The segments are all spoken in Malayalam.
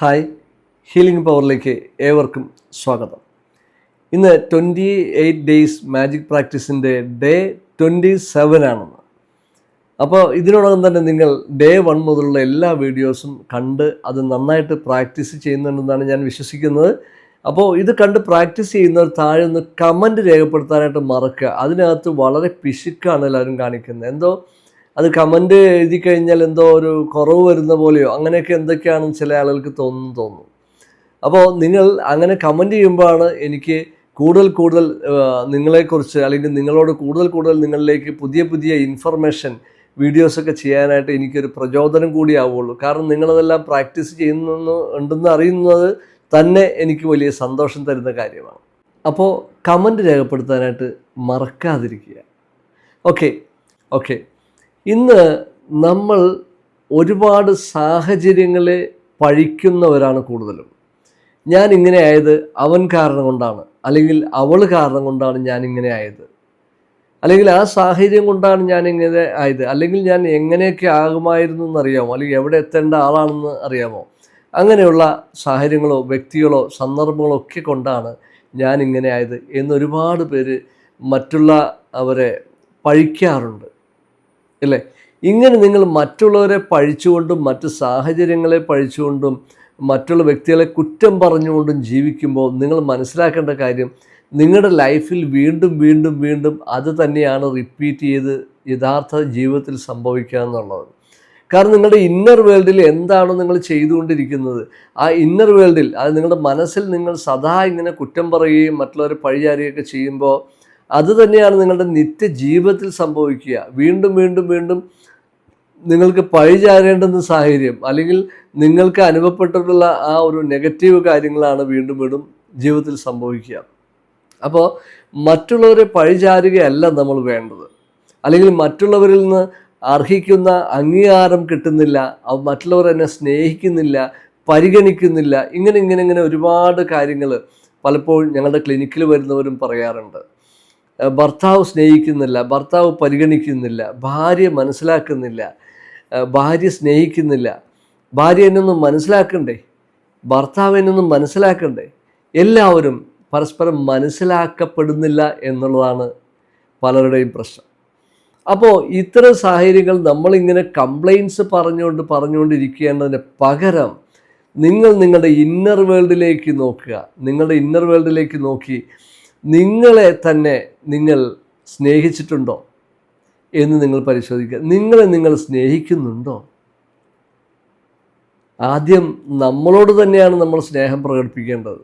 ഹായ് ഹീലിംഗ് പവറിലേക്ക് ഏവർക്കും സ്വാഗതം. ഇന്ന് ട്വന്റി എയ്റ്റ് ഡേയ്സ് മാജിക് പ്രാക്ടീസിന്റെ ഡേ ട്വന്റി സെവൻ ആണെന്ന്. അപ്പോൾ ഇതിനോടകം തന്നെ നിങ്ങൾ ഡേ വൺ മുതലുള്ള എല്ലാ വീഡിയോസും കണ്ട് അത് നന്നായിട്ട് പ്രാക്ടീസ് ചെയ്യുന്നുണ്ടെന്നാണ് ഞാൻ വിശ്വസിക്കുന്നത്. അപ്പോൾ ഇത് കണ്ട് പ്രാക്ടീസ് ചെയ്യുന്നവർ താഴെ ഒന്ന് കമന്റ് രേഖപ്പെടുത്താനായിട്ട് മറക്കുക. അതിനകത്ത് വളരെ പിശുക്കാണ് എല്ലാവരും കാണിക്കുന്നത്. എന്തോ അത് കമന്റ് എഴുതി കഴിഞ്ഞാൽ എന്തോ ഒരു കുറവ് വരുന്ന പോലെയോ അങ്ങനെയൊക്കെ എന്തൊക്കെയാണ് ചില ആളുകൾക്ക് തോന്നുന്നു തോന്നുന്നു. അപ്പോൾ നിങ്ങൾ അങ്ങനെ കമന്റ് ചെയ്യുമ്പോഴാണ് എനിക്ക് കൂടുതൽ കൂടുതൽ നിങ്ങളെക്കുറിച്ച് അല്ലെങ്കിൽ നിങ്ങളോട് കൂടുതൽ കൂടുതൽ നിങ്ങളിലേക്ക് പുതിയ പുതിയ ഇൻഫർമേഷൻ വീഡിയോസൊക്കെ ചെയ്യാനായിട്ട് എനിക്കൊരു പ്രചോദനം കൂടിയാവുള്ളൂ കാരണം നിങ്ങളതെല്ലാം പ്രാക്ടീസ് ചെയ്യുന്നു ഉണ്ടെന്ന് അറിയുന്നത് തന്നെ എനിക്ക് വലിയ സന്തോഷം തരുന്ന കാര്യമാണ്. അപ്പോൾ കമന്റ് രേഖപ്പെടുത്താനായിട്ട് മറക്കാതിരിക്കുക. ഓക്കെ ഓക്കെ ഇന്ന് നമ്മൾ ഒരുപാട് സാഹചര്യങ്ങളെ പഴിക്കുന്നവരാണ് കൂടുതലും. ഞാൻ ഇങ്ങനെ ആയത് അവൻ കാരണം കൊണ്ടാണ് അല്ലെങ്കിൽ അവൾ കാരണം കൊണ്ടാണ് ഞാൻ ഇങ്ങനെ ആയത്. അല്ലെങ്കിൽ ആ സാഹചര്യം കൊണ്ടാണ് ഞാൻ ഇങ്ങനെ ആയത് അല്ലെങ്കിൽ ഞാൻ എങ്ങനെയൊക്കെ ആകുമായിരുന്നു എന്നറിയാമോ അല്ലെങ്കിൽ എവിടെ എത്തേണ്ട ആളാണെന്ന് അറിയാമോ? അങ്ങനെയുള്ള സാഹചര്യങ്ങളോ വ്യക്തികളോ സന്ദർഭങ്ങളോ ഒക്കെ കൊണ്ടാണ് ഞാൻ ഇങ്ങനെ ആയത് എന്നൊരുപാട് പേര് മറ്റുള്ള അവരെ പഴിക്കാറുണ്ട്. അല്ലേ ഇങ്ങനെ നിങ്ങൾ മറ്റുള്ളവരെ പഴിച്ചുകൊണ്ടും മറ്റ് സാഹചര്യങ്ങളെ പഴിച്ചുകൊണ്ടും മറ്റുള്ള വ്യക്തികളെ കുറ്റം പറഞ്ഞുകൊണ്ടും ജീവിക്കുമ്പോൾ നിങ്ങൾ മനസ്സിലാക്കേണ്ട കാര്യം നിങ്ങളുടെ ലൈഫിൽ വീണ്ടും വീണ്ടും വീണ്ടും അത് തന്നെയാണ് റിപ്പീറ്റ് ചെയ്ത് യഥാർത്ഥ ജീവിതത്തിൽ സംഭവിക്കുക എന്നുള്ളത്. കാരണം നിങ്ങളുടെ ഇന്നർ വേൾഡിൽ എന്താണോ നിങ്ങൾ ചെയ്തുകൊണ്ടിരിക്കുന്നത് ആ ഇന്നർ വേൾഡിൽ അത് നിങ്ങളുടെ മനസ്സിൽ നിങ്ങൾ സദാ ഇങ്ങനെ കുറ്റം പറയുകയും മറ്റുള്ളവരെ പഴിചാരുകയൊക്കെ ചെയ്യുമ്പോൾ അത് തന്നെയാണ് നിങ്ങളുടെ നിത്യജീവിതത്തിൽ സംഭവിക്കുക. വീണ്ടും വീണ്ടും വീണ്ടും നിങ്ങൾക്ക് പഴിചാരേണ്ടുന്ന സാഹചര്യം അല്ലെങ്കിൽ നിങ്ങൾക്ക് അനുഭവപ്പെട്ടിട്ടുള്ള ആ ഒരു നെഗറ്റീവ് കാര്യങ്ങളാണ് വീണ്ടും വീണ്ടും ജീവിതത്തിൽ സംഭവിക്കുക. അപ്പോൾ മറ്റുള്ളവരെ പഴിചാരുകയല്ല നമ്മൾ വേണ്ടത്. അല്ലെങ്കിൽ മറ്റുള്ളവരിൽ നിന്ന് അർഹിക്കുന്ന അംഗീകാരം കിട്ടുന്നില്ല മറ്റുള്ളവർ എന്നെ സ്നേഹിക്കുന്നില്ല പരിഗണിക്കുന്നില്ല ഇങ്ങനെ ഇങ്ങനെ ഇങ്ങനെ ഒരുപാട് കാര്യങ്ങൾ പലപ്പോഴും ഞങ്ങളുടെ ക്ലിനിക്കിൽ വരുന്നവരും പറയാറുണ്ട്. ഭർത്താവ് സ്നേഹിക്കുന്നില്ല ഭർത്താവ് പരിഗണിക്കുന്നില്ല ഭാര്യ മനസ്സിലാക്കുന്നില്ല ഭാര്യ സ്നേഹിക്കുന്നില്ല. ഭാര്യ എന്നൊന്നും മനസ്സിലാക്കണ്ടേ? ഭർത്താവ് എന്നൊന്നും മനസ്സിലാക്കണ്ടേ? എല്ലാവരും പരസ്പരം മനസ്സിലാക്കപ്പെടുന്നില്ല എന്നുള്ളതാണ് പലരുടെയും പ്രശ്നം. അപ്പോൾ ഇത്തരം സാഹചര്യങ്ങൾ നമ്മളിങ്ങനെ കംപ്ലൈൻസ് പറഞ്ഞുകൊണ്ട് പറഞ്ഞുകൊണ്ടിരിക്കേണ്ടതിന് പകരം നിങ്ങൾ നിങ്ങളുടെ ഇന്നർ വേൾഡിലേക്ക് നോക്കുക. നിങ്ങളുടെ ഇന്നർ വേൾഡിലേക്ക് നോക്കി നിങ്ങളെ തന്നെ നിങ്ങൾ സ്നേഹിച്ചിട്ടുണ്ടോ എന്ന് നിങ്ങൾ പരിശോധിക്കുക. നിങ്ങളെ നിങ്ങൾ സ്നേഹിക്കുന്നുണ്ടോ? ആദ്യം നമ്മളോട് തന്നെയാണ് നമ്മൾ സ്നേഹം പ്രകടിപ്പിക്കേണ്ടത്.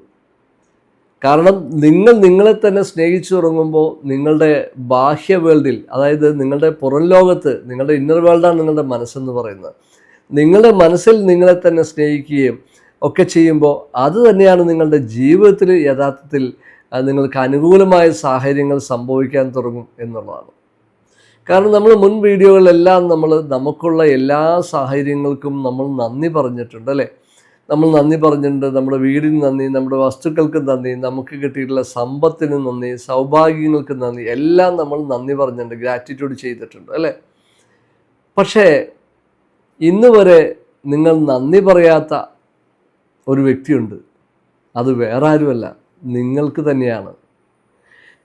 കാരണം നിങ്ങൾ നിങ്ങളെ തന്നെ സ്നേഹിച്ചു തുടങ്ങുമ്പോൾ നിങ്ങളുടെ ബാഹ്യ വേൾഡിൽ അതായത് നിങ്ങളുടെ പുറം ലോകത്ത് നിങ്ങളുടെ ഇന്നർ വേൾഡാണ് നിങ്ങളുടെ മനസ്സെന്ന് പറയുന്നത്. നിങ്ങളുടെ മനസ്സിൽ നിങ്ങളെ തന്നെ സ്നേഹിക്കുകയും ഒക്കെ ചെയ്യുമ്പോൾ അത് തന്നെയാണ് നിങ്ങളുടെ ജീവിതത്തിൽ യഥാർത്ഥത്തിൽ ആ, നിങ്ങൾക്ക് അനുകൂലമായ സാഹചര്യങ്ങൾ സംഭവിക്കാൻ തുടങ്ങും എന്നുള്ളതാണ്. കാരണം നമ്മൾ മുൻ വീഡിയോകളിലെല്ലാം നമ്മൾ നമുക്കുള്ള എല്ലാ സാഹചര്യങ്ങൾക്കും നമ്മൾ നന്ദി പറഞ്ഞിട്ടുണ്ട് അല്ലേ? നമ്മൾ നന്ദി പറഞ്ഞിട്ടുണ്ട് നമ്മുടെ വീടിന് നന്ദി നമ്മുടെ വസ്തുക്കൾക്ക് നന്ദി നമുക്ക് കിട്ടിയിട്ടുള്ള സമ്പത്തിന് നന്ദി സൗഭാഗ്യങ്ങൾക്ക് നന്ദി എല്ലാം നമ്മൾ നന്ദി പറഞ്ഞിട്ടുണ്ട് ഗ്രാറ്റിറ്റ്യൂഡ് ചെയ്തിട്ടുണ്ട് അല്ലേ? പക്ഷേ ഇന്ന് വരെ നിങ്ങൾ നന്ദി പറയാത്ത ഒരു വ്യക്തിയുണ്ട്. അത് വേറെ ആരുമല്ല നിങ്ങൾക്ക് തന്നെയാണ്.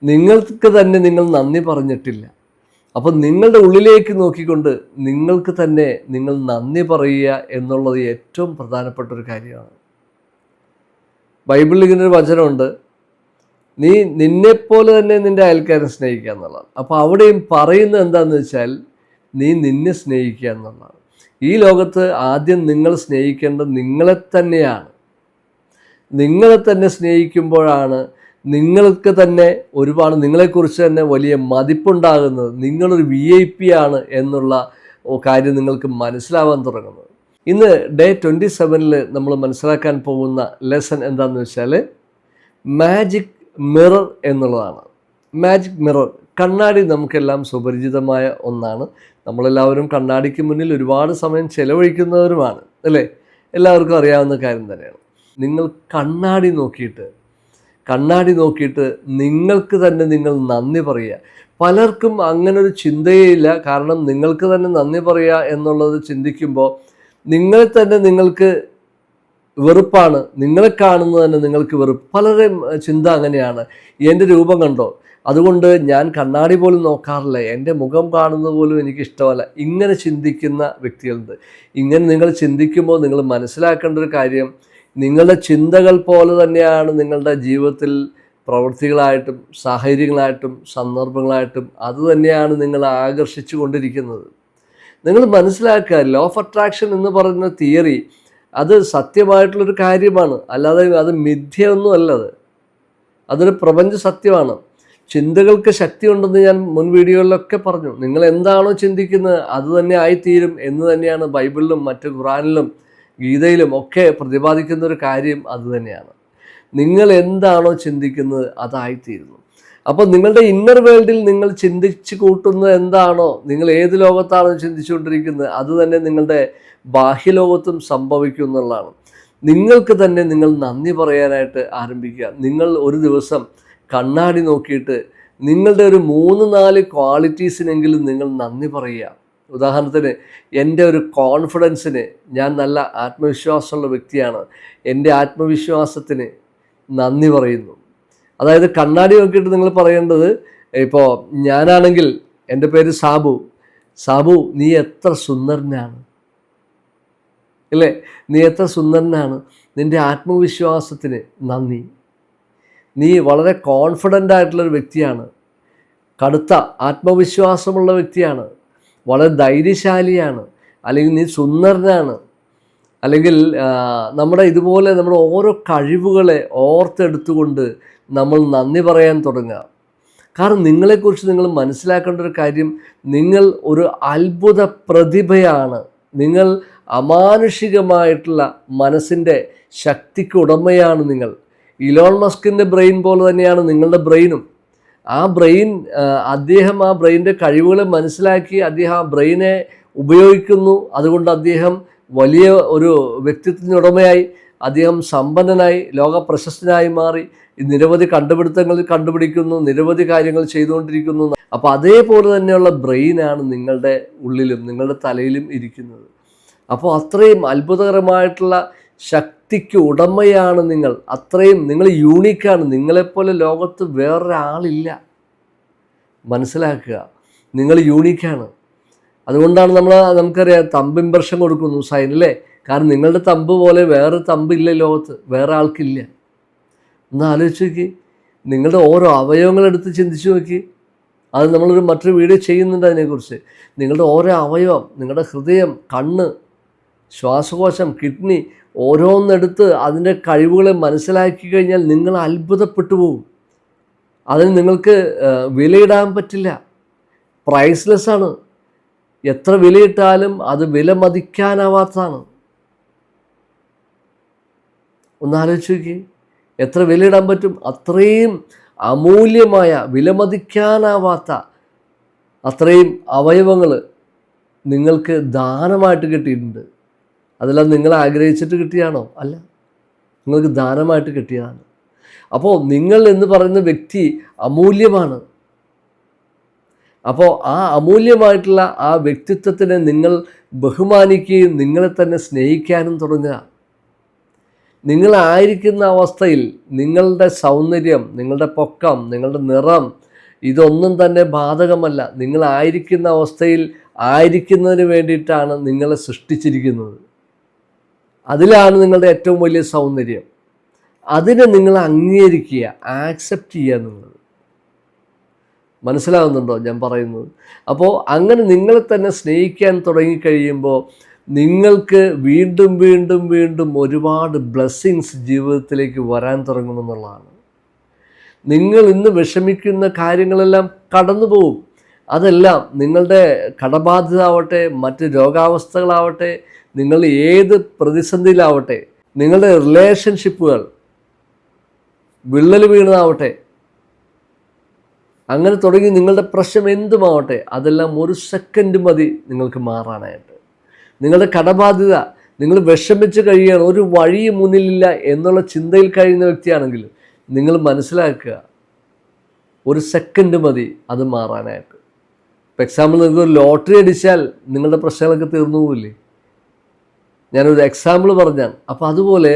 നിങ്ങൾക്ക് തന്നെ നിങ്ങൾ നന്ദി പറഞ്ഞിട്ടില്ല. അപ്പം നിങ്ങളുടെ ഉള്ളിലേക്ക് നോക്കിക്കൊണ്ട് നിങ്ങൾക്ക് തന്നെ നിങ്ങൾ നന്ദി പറയുക എന്നുള്ളത് ഏറ്റവും പ്രധാനപ്പെട്ട ഒരു കാര്യമാണ്. ബൈബിളിൽ ഇങ്ങനെ ഒരു വചനമുണ്ട്. നീ നിന്നെപ്പോലെ തന്നെ നിന്റെ അയൽക്കാരെ സ്നേഹിക്കുക എന്നുള്ളതാണ്. അപ്പോൾ അവിടെയും പറയുന്നത് എന്താണെന്ന് വെച്ചാൽ നീ നിന്നെ സ്നേഹിക്കുക എന്നുള്ളതാണ്. ഈ ലോകത്ത് ആദ്യം നിങ്ങൾ സ്നേഹിക്കേണ്ടത് നിങ്ങളെ തന്നെയാണ്. നിങ്ങളെ തന്നെ സ്നേഹിക്കുമ്പോഴാണ് നിങ്ങൾക്ക് തന്നെ ഒരുപാട് നിങ്ങളെക്കുറിച്ച് തന്നെ വലിയ മതിപ്പുണ്ടാകുന്നത്. നിങ്ങളൊരു വി ഐ പി ആണ് എന്നുള്ള കാര്യം നിങ്ങൾക്ക് മനസ്സിലാവാൻ തുടങ്ങുന്നത്. ഇന്ന് ഡേ ട്വന്റി സെവനിൽ നമ്മൾ മനസ്സിലാക്കാൻ പോകുന്ന ലെസൺ എന്താണെന്ന് വെച്ചാൽ മാജിക് മിറർ എന്നുള്ളതാണ്. മാജിക് മിറർ കണ്ണാടി നമുക്കെല്ലാം സുപരിചിതമായ ഒന്നാണ്. നമ്മളെല്ലാവരും കണ്ണാടിക്ക് മുന്നിൽ ഒരുപാട് സമയം ചെലവഴിക്കുന്നവരുമാണ് അല്ലേ? എല്ലാവർക്കും അറിയാവുന്ന കാര്യം തന്നെയാണ്. നിങ്ങൾ കണ്ണാടി നോക്കിയിട്ട് കണ്ണാടി നോക്കിയിട്ട് നിങ്ങൾക്ക് തന്നെ നിങ്ങൾ നന്ദി പറയുക. പലർക്കും അങ്ങനൊരു ചിന്തയേ ഇല്ല. കാരണം നിങ്ങൾക്ക് തന്നെ നന്ദി പറയുക എന്നുള്ളത് ചിന്തിക്കുമ്പോൾ നിങ്ങളെ തന്നെ നിങ്ങൾക്ക് വെറുപ്പാണ്. നിങ്ങളെ കാണുന്നത് തന്നെ നിങ്ങൾക്ക് വെറുപ്പ്. പലരെ ചിന്ത അങ്ങനെയാണ്. എന്റെ രൂപം കണ്ടോ? അതുകൊണ്ട് ഞാൻ കണ്ണാടി പോലും നോക്കാറില്ല. എന്റെ മുഖം കാണുന്നത് പോലും എനിക്കിഷ്ടമല്ല ഇങ്ങനെ ചിന്തിക്കുന്ന വ്യക്തികളുണ്ട്. ഇങ്ങനെ നിങ്ങൾ ചിന്തിക്കുമ്പോൾ നിങ്ങൾ മനസ്സിലാക്കേണ്ട ഒരു കാര്യം നിങ്ങളുടെ ചിന്തകൾ പോലെ തന്നെയാണ് നിങ്ങളുടെ ജീവിതത്തിൽ പ്രവൃത്തികളായിട്ടും സാഹചര്യങ്ങളായിട്ടും സന്ദർഭങ്ങളായിട്ടും അതുതന്നെയാണ് നിങ്ങൾ ആകർഷിച്ചു കൊണ്ടിരിക്കുന്നത്. നിങ്ങൾ മനസ്സിലാക്കുക ലോ ഓഫ് അട്രാക്ഷൻ എന്ന് പറയുന്ന തിയറി അത് സത്യമായിട്ടുള്ളൊരു കാര്യമാണ്. അല്ലാതെ അത് മിഥ്യയൊന്നും അല്ലത്. അതൊരു പ്രപഞ്ച സത്യമാണ്. ചിന്തകൾക്ക് ശക്തി ഉണ്ടെന്ന് ഞാൻ മുൻ വീഡിയോകളിലൊക്കെ പറഞ്ഞു. നിങ്ങൾ എന്താണോ ചിന്തിക്കുന്നത് അത് തന്നെ ആയിത്തീരും എന്ന് തന്നെയാണ് ബൈബിളിലും മറ്റ് ഖുറാനിലും ഗീതയിലും ഒക്കെ പ്രതിപാദിക്കുന്ന ഒരു കാര്യം അതുതന്നെയാണ് നിങ്ങൾ എന്താണോ ചിന്തിക്കുന്നത് അതായിത്തീരുന്നു. അപ്പോൾ നിങ്ങളുടെ ഇന്നർ വേൾഡിൽ നിങ്ങൾ ചിന്തിച്ചു കൂട്ടുന്നത് എന്താണോ നിങ്ങൾ ഏത് ലോകത്താണോ ചിന്തിച്ചുകൊണ്ടിരിക്കുന്നത് അത് തന്നെ നിങ്ങളുടെ ബാഹ്യലോകത്തും സംഭവിക്കും എന്നുള്ളതാണ്. നിങ്ങൾക്ക് തന്നെ നിങ്ങൾ നന്ദി പറയാനായിട്ട് ആരംഭിക്കുക. നിങ്ങൾ ഒരു ദിവസം കണ്ണാടി നോക്കിയിട്ട് നിങ്ങളുടെ ഒരു മൂന്ന് നാല് ക്വാളിറ്റീസിനെങ്കിലും നിങ്ങൾ നന്ദി പറയുക. ഉദാഹരണത്തിന് എന്റെ ഒരു കോൺഫിഡൻസിന് ഞാൻ നല്ല ആത്മവിശ്വാസമുള്ള വ്യക്തിയാണ്. എന്റെ ആത്മവിശ്വാസത്തിന് നന്ദി പറയുന്നു. അതായത് കണ്ണാടി നോക്കിയിട്ട് നിങ്ങൾ പറയേണ്ടത് ഇപ്പോൾ ഞാനാണെങ്കിൽ എന്റെ പേര് സാബു. സാബു നീ എത്ര സുന്ദരനാണ്. ഇല്ലേ നീ എത്ര സുന്ദരനാണ്. നിന്റെ ആത്മവിശ്വാസത്തിന് നന്ദി. നീ വളരെ കോൺഫിഡന്റ് ആയിട്ടുള്ളൊരു വ്യക്തിയാണ്. കടുത്ത ആത്മവിശ്വാസമുള്ള വ്യക്തിയാണ്. വളരെ ധൈര്യശാലിയാണ് അല്ലെങ്കിൽ നീ സുന്ദരനാണ് അല്ലെങ്കിൽ നമ്മുടെ ഇതുപോലെ നമ്മുടെ ഓരോ കഴിവുകളെ ഓർത്തെടുത്തുകൊണ്ട് നമ്മൾ നന്ദി പറയാൻ തുടങ്ങുക. കാരണം നിങ്ങളെക്കുറിച്ച് നിങ്ങൾ മനസ്സിലാക്കേണ്ട ഒരു കാര്യം നിങ്ങൾ ഒരു അത്ഭുത പ്രതിഭയാണ്. നിങ്ങൾ അമാനുഷികമായിട്ടുള്ള മനസ്സിന്റെ ശക്തിക്ക് ഉടമയാണ് നിങ്ങൾ. ഇലോൺ മസ്കിന്റെ ബ്രെയിൻ പോലെ തന്നെയാണ് നിങ്ങളുടെ ബ്രെയിനും. ആ ബ്രെയിൻ അദ്ദേഹം ആ ബ്രെയിന്റെ കഴിവുകൾ മനസ്സിലാക്കി അദ്ദേഹം ആ ബ്രെയിനെ ഉപയോഗിക്കുന്നു. അതുകൊണ്ട് അദ്ദേഹം വലിയ ഒരു വ്യക്തിത്വത്തിനുടമയായി അദ്ദേഹം സമ്പന്നനായി ലോക പ്രശസ്തനായി മാറി നിരവധി കണ്ടുപിടുത്തങ്ങൾ കണ്ടുപിടിക്കുന്നു നിരവധി കാര്യങ്ങൾ ചെയ്തുകൊണ്ടിരിക്കുന്നു. അപ്പോൾ അതേപോലെ തന്നെയുള്ള ബ്രെയിനാണ് നിങ്ങളുടെ ഉള്ളിലും നിങ്ങളുടെ തലയിലും ഇരിക്കുന്നത്. അപ്പോൾ അത്രയും അത്ഭുതകരമായിട്ടുള്ള ശക്തിക്ക് ഉടമയാണ് നിങ്ങൾ. അത്രയും നിങ്ങൾ യൂണിക്കാണ് നിങ്ങളെപ്പോലെ ലോകത്ത് വേറൊരാളില്ല. മനസ്സിലാക്കുക. നിങ്ങൾ യൂണിക്കാണ് അതുകൊണ്ടാണ് നമ്മൾ നമുക്കറിയാം തമ്പ് ഇമ്പർഷൻ കൊടുക്കുന്നു സൈൻ അല്ലേ? കാരണം നിങ്ങളുടെ തമ്പ് പോലെ വേറെ തമ്പ് ഇല്ല ലോകത്ത്. വേറെ ആൾക്കില്ല. ഒന്ന് ആലോചിച്ച് നോക്കി. നിങ്ങളുടെ ഓരോ അവയവങ്ങളെടുത്ത് ചിന്തിച്ചു നോക്കി. അത് നമ്മളൊരു മറ്റൊരു വീഡിയോ ചെയ്യുന്നുണ്ട് അതിനെക്കുറിച്ച്. നിങ്ങളുടെ ഓരോ അവയവം നിങ്ങളുടെ ഹൃദയം കണ്ണ് ശ്വാസകോശം കിഡ്നി ഓരോന്നെടുത്ത് അതിന്റെ കഴിവുകളെ മനസ്സിലാക്കി കഴിഞ്ഞാൽ നിങ്ങൾ അത്ഭുതപ്പെട്ടു പോകും അതിന് നിങ്ങൾക്ക് വിലയിടാൻ പറ്റില്ല. പ്രൈസ്ലെസ്സാണ് എത്ര വിലയിട്ടാലും അത് വില മതിക്കാനാവാത്തതാണ്. ഒന്ന് ആലോചിച്ച് നോക്കി എത്ര വിലയിടാൻ പറ്റും? അത്രയും അമൂല്യമായ വിലമതിക്കാനാവാത്ത അത്രയും അവയവങ്ങൾ നിങ്ങൾക്ക് ദാനമായിട്ട് കിട്ടിയിട്ടുണ്ട്. അതെല്ലാം നിങ്ങൾ ആഗ്രഹിച്ചിട്ട് കിട്ടിയാണോ? അല്ല. നിങ്ങൾക്ക് ദാനമായിട്ട് കിട്ടിയതാണ്. അപ്പോൾ നിങ്ങൾ എന്ന് പറയുന്ന വ്യക്തി അമൂല്യമാണ്. അപ്പോൾ ആ അമൂല്യമായിട്ടുള്ള ആ വ്യക്തിത്വത്തിനെ നിങ്ങൾ ബഹുമാനിക്കുകയും നിങ്ങളെ തന്നെ സ്നേഹിക്കാനും തുടങ്ങുക. നിങ്ങളായിരിക്കുന്ന അവസ്ഥയിൽ നിങ്ങളുടെ സൗന്ദര്യം നിങ്ങളുടെ പൊക്കം നിങ്ങളുടെ നിറം ഇതൊന്നും തന്നെ ബാധകമല്ല. നിങ്ങളായിരിക്കുന്ന അവസ്ഥയിൽ ആയിരിക്കുന്നതിന് വേണ്ടിയിട്ടാണ് നിങ്ങളെ സൃഷ്ടിച്ചിരിക്കുന്നത്. അതിലാണ് നിങ്ങളുടെ ഏറ്റവും വലിയ സൗന്ദര്യം. അതിനെ നിങ്ങൾ അംഗീകരിക്കുക ആക്സെപ്റ്റ് ചെയ്യുക എന്നുള്ളത്. മനസ്സിലാകുന്നുണ്ടോ ഞാൻ പറയുന്നത്? അപ്പോൾ അങ്ങനെ നിങ്ങളെ തന്നെ സ്നേഹിക്കാൻ തുടങ്ങിക്കഴിയുമ്പോൾ നിങ്ങൾക്ക് വീണ്ടും വീണ്ടും വീണ്ടും ഒരുപാട് ബ്ലെസ്സിങ്സ് ജീവിതത്തിലേക്ക് വരാൻ തുടങ്ങുമെന്നുള്ളതാണ് നിങ്ങൾ ഇന്ന് വിഷമിക്കുന്ന കാര്യങ്ങളെല്ലാം കടന്നു പോകും അതെല്ലാം നിങ്ങളുടെ കടബാധ്യത ആവട്ടെ മറ്റ് രോഗാവസ്ഥകളാവട്ടെ നിങ്ങൾ ഏത് പ്രതിസന്ധിയിലാവട്ടെ നിങ്ങളുടെ റിലേഷൻഷിപ്പുകൾ വിള്ളൽ വീണതാവട്ടെ അങ്ങനെ തുടങ്ങി നിങ്ങളുടെ പ്രശ്നം എന്തുമാവട്ടെ അതെല്ലാം ഒരു സെക്കൻഡ് മതി നിങ്ങൾക്ക് മാറാനായിട്ട്. നിങ്ങളുടെ കടബാധ്യത നിങ്ങൾ വിഷമിച്ച് കഴിയുകയാണ് ഒരു വഴി മുന്നിലില്ല എന്നുള്ള ചിന്തയിൽ കഴിയുന്ന വ്യക്തിയാണെങ്കിൽ നിങ്ങൾ മനസ്സിലാക്കുക ഒരു സെക്കൻഡ് മതി അത് മാറാനായിട്ട്. ഇപ്പോൾ എക്സാമ്പിൾ നിങ്ങൾക്ക് ഒരു ലോട്ടറി അടിച്ചാൽ നിങ്ങളുടെ പ്രശ്നങ്ങളൊക്കെ തീർന്നു പോവില്ലേ? ഞാനൊരു എക്സാമ്പിൾ പറഞ്ഞാൽ അപ്പോൾ അതുപോലെ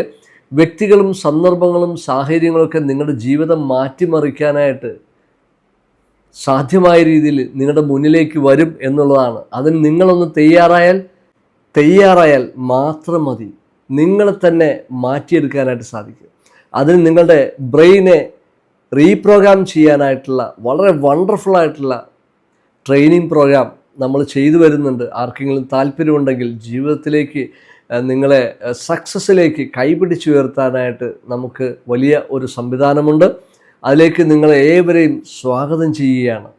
വ്യക്തികളും സന്ദർഭങ്ങളും സാഹചര്യങ്ങളൊക്കെ നിങ്ങളുടെ ജീവിതം മാറ്റിമറിക്കാനായിട്ട് സാധ്യമായ രീതിയിൽ നിങ്ങളുടെ മുന്നിലേക്ക് വരും എന്നുള്ളതാണ്. അതിന് നിങ്ങളൊന്ന് തയ്യാറായാൽ തയ്യാറായാൽ മാത്രം മതി. നിങ്ങളെ തന്നെ മാറ്റിയെടുക്കാനായിട്ട് സാധിക്കും. അതിന് നിങ്ങളുടെ ബ്രെയിനെ റീപ്രോഗ്രാം ചെയ്യാനായിട്ടുള്ള വളരെ വണ്ടർഫുൾ ആയിട്ടുള്ള ട്രെയിനിങ് പ്രോഗ്രാം നമ്മൾ ചെയ്തു വരുന്നുണ്ട്. ആർക്കെങ്കിലും താല്പര്യമുണ്ടെങ്കിൽ ജീവിതത്തിലേക്ക് നിങ്ങളെ സക്സസ്സിലേക്ക് കൈപിടിച്ച് ഉയർത്താനായിട്ട് നമുക്ക് വലിയ ഒരു സംവിധാനമുണ്ട്. അതിലേക്ക് നിങ്ങളെ ഏവരെയും സ്വാഗതം ചെയ്യുകയാണ്.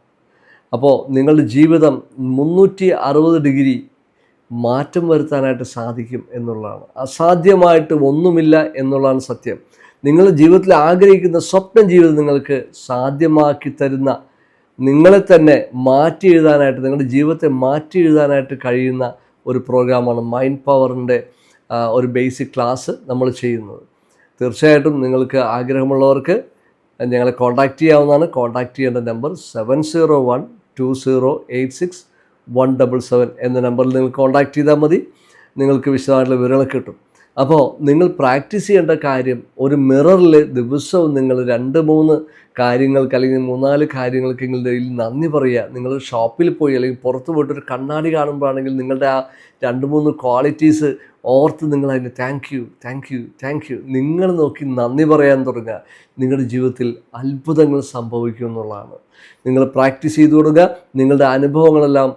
അപ്പോൾ നിങ്ങളുടെ ജീവിതം മുന്നൂറ്റി അറുപത് ഡിഗ്രി മാറ്റം വരുത്താനായിട്ട് സാധിക്കും എന്നുള്ളതാണ്. അസാധ്യമായിട്ട് ഒന്നുമില്ല എന്നുള്ളതാണ് സത്യം. നിങ്ങളുടെ ജീവിതത്തിൽ ആഗ്രഹിക്കുന്ന സ്വപ്ന ജീവിതം നിങ്ങൾക്ക് സാധ്യമാക്കി തരുന്ന നിങ്ങളെ തന്നെ മാറ്റി എഴുതാനായിട്ട് നിങ്ങളുടെ ജീവിതത്തെ മാറ്റി എഴുതാനായിട്ട് കഴിയുന്ന ഒരു പ്രോഗ്രാമാണ് മൈൻഡ് പവറിന്റെ ഒരു ബേസിക് ക്ലാസ് നമ്മൾ ചെയ്യുന്നത്. തീർച്ചയായിട്ടും നിങ്ങൾക്ക് ആഗ്രഹമുള്ളവർക്ക് ഞങ്ങളെ കോൺടാക്റ്റ് ചെയ്യാവുന്നതാണ്. കോൺടാക്റ്റ് ചെയ്യേണ്ട number seven zero one two zero eight six one double seven എന്ന നമ്പറിൽ നിങ്ങൾ കോൺടാക്റ്റ് ചെയ്താൽ മതി. നിങ്ങൾക്ക് വിശദമായിട്ടുള്ള വിവരങ്ങൾ കിട്ടും. അപ്പോൾ നിങ്ങൾ പ്രാക്ടീസ് ചെയ്യേണ്ട കാര്യം ഒരു മിററിൽ ദിവസവും നിങ്ങൾ രണ്ട് മൂന്ന് കാര്യങ്ങൾക്ക് അല്ലെങ്കിൽ മൂന്നാൽ കാര്യങ്ങൾക്ക് നിങ്ങളുടെ കയ്യിൽ നന്ദി പറയുക. നിങ്ങൾ ഷോപ്പിൽ പോയി അല്ലെങ്കിൽ പുറത്ത് പോയിട്ട് ഒരു കണ്ണാടി കാണുമ്പോഴാണെങ്കിൽ നിങ്ങളുടെ ആ രണ്ട് മൂന്ന് ക്വാളിറ്റീസ് ഓർത്ത് നിങ്ങൾ അതിന് thank you thank you thank you നിങ്ങൾ നോക്കി നന്ദി പറയാൻ തുടങ്ങുക. നിങ്ങളുടെ ജീവിതത്തിൽ അത്ഭുതങ്ങൾ സംഭവിക്കും എന്നുള്ളതാണ്. നിങ്ങൾ പ്രാക്ടീസ് ചെയ്തു കൊടുക്കുക. നിങ്ങളുടെ അനുഭവങ്ങളെല്ലാം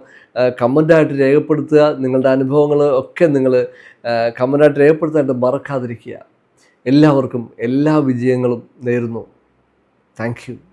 കമന്റായിട്ട് രേഖപ്പെടുത്തുക. നിങ്ങളുടെ അനുഭവങ്ങൾ ഒക്കെ നിങ്ങൾ കമന്റായിട്ട് രേഖപ്പെടുത്താനായിട്ട് മറക്കാതിരിക്കുക. എല്ലാവർക്കും എല്ലാ വിജയങ്ങളും നേരുന്നു. താങ്ക്